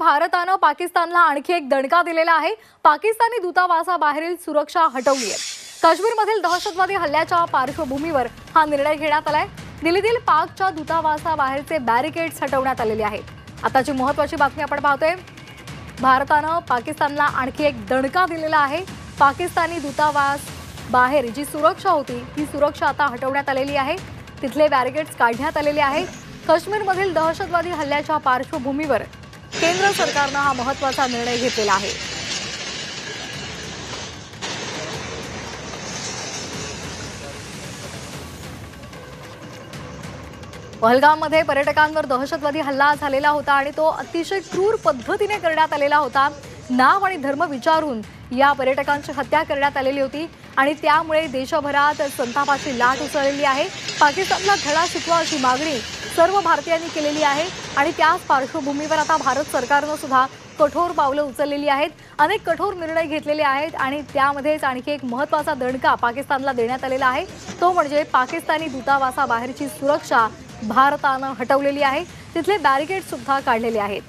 भारतानं पाकिस्तानला आणखी एक दणका दिलेला आहे. पाकिस्तानी दूतावासाबाहेरील सुरक्षा हटवली आहे. काश्मीरमधील दहशतवादी हल्ल्याच्या पार्श्वभूमीवर हा निर्णय घेण्यात आलाय. दिल्लीतील पाकच्या दूतावासाबाहेरचे बॅरिकेड्स हटवण्यात आलेले आहेत. आताची महत्वाची बातमी आपण पाहतोय. भारतानं पाकिस्तानला आणखी एक दणका दिलेला आहे. पाकिस्तानी दूतावास बाहेर जी सुरक्षा होती ती सुरक्षा आता हटवण्यात आलेली आहे. तिथले बॅरिकेड्स काढण्यात आलेले आहेत काश्मीरमधील दहशतवादी हल्ल्याच्या पार्श्वभूमीवर केंद्र सरकारनं हा महत्त्वाचा निर्णय घेतलेला आहे. पहलगाममध्ये पर्यटकांवर दहशतवादी हल्ला झालेला होता आणि तो अतिशय क्रूर पद्धतीने करण्यात आलेला होता. नाव आणि धर्म विचारून या पर्यटकांची हत्या करण्यात आलेली होती. आणि त्यामुळे देशभरात संतापाची लाट उसळलेली आहे. पाकिस्तानला धडा शिकवा अशी मागणी सर्व भारतीयांनी केलेली आहे आणि त्याच पार्श्वभूमीवर आता भारत सरकारनं सुद्धा कठोर पावलं उचललेली आहेत. अनेक कठोर निर्णय घेतलेले आहेत आणि त्यामध्येच आणखी एक महत्त्वाचा दणका पाकिस्तानला देण्यात आलेला आहे. तो म्हणजे पाकिस्तानी दूतावासाबाहेरची सुरक्षा भारतानं हटवलेली आहे. तिथले बॅरिकेड सुद्धा काढलेले आहेत.